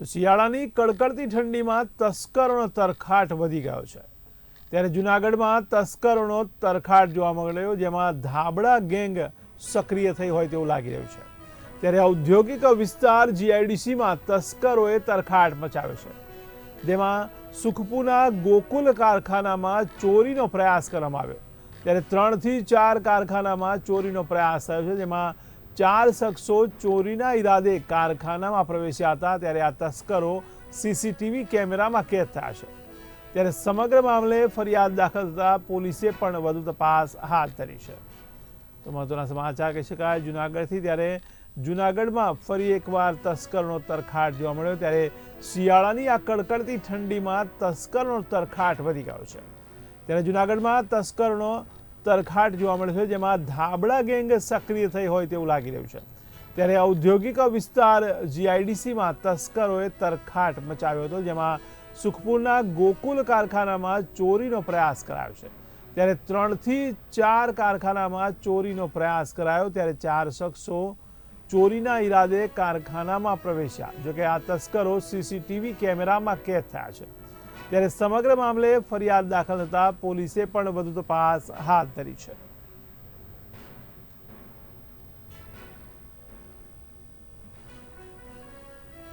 તો શિયાળાની કડકડતી ઠંડીમાં તસ્કરોનો તરખાટ વધી ગયો છે. ત્યારે જૂનાગઢમાં તસ્કરોનો તરખાટ જોવા મળ્યો, જેમાં ધાબળા ગેંગ સક્રિય થઈ હોય તેવું લાગી રહ્યું છે. ત્યારે ઔદ્યોગિક વિસ્તાર જીઆઈડીસીમાં તસ્કરોએ તરખાટ મચાવ્યો છે. જેમાં સુખપુના ગોકુલ કારખાનામાં ચોરીનો પ્રયાસ કરવામાં આવ્યો. ત્યારે ત્રણથી ચાર કારખાનામાં ચોરીનો પ્રયાસ થયો છે, જેમાં ચાર શખ્સો ચોરીના ઈરાદે કારખાનામાં પ્રવેશ્યા હતા, ત્યારે આ તસ્કરો સીસીટીવી કેમેરામાં કેદ થયા છે. ત્યારે સમગ્ર મામલે ફરિયાદ દાખલ થતાં પોલીસે પણ વધુ તપાસ હાથ ધરી છે. તો મહત્વના સમાચાર કહી શકાય જુનાગઢથી ત્યારે જુનાગઢમાં ફરી એકવાર તસ્કરનો તરખાટ જોવા મળ્યો, ત્યારે શિયાળાની આ કડકડતી ઠંડીમાં તસ્કરનો તરખાટ વધી ગયો છે. ત્યારે જુનાગઢમાં તસ્કરનો તરખાટ જોવા મળે છે, જેમાં ધાબળા ગેંગ સક્રિય થઈ હોય તેવું લાગી રહ્યું છે. ત્યારે ઔદ્યોગિક વિસ્તાર જીઆઈડીસીમાં તસ્કરોએ તરખાટ મચાવ્યો હતો, જેમાં સુખપુરના ગોકુલ કારખાનામાં ચોરીનો પ્રયાસ કરાયો છે. ત્યારે ત્રણથી ચાર કારખાનામાં ચોરીનો પ્રયાસ કરાયો, ત્યારે ચાર શખ્સો ચોરીના ઈરાદે કારખાનામાં પ્રવેશ્યા. જોકે આ તસ્કરો સીસીટીવી કેમેરામાં કેદ થયા છે. ત્યારે સમગ્ર મામલે ફરિયાદ દાખલ થતાં પોલીસે પણ વધુ તપાસ હાથ ધરી છે.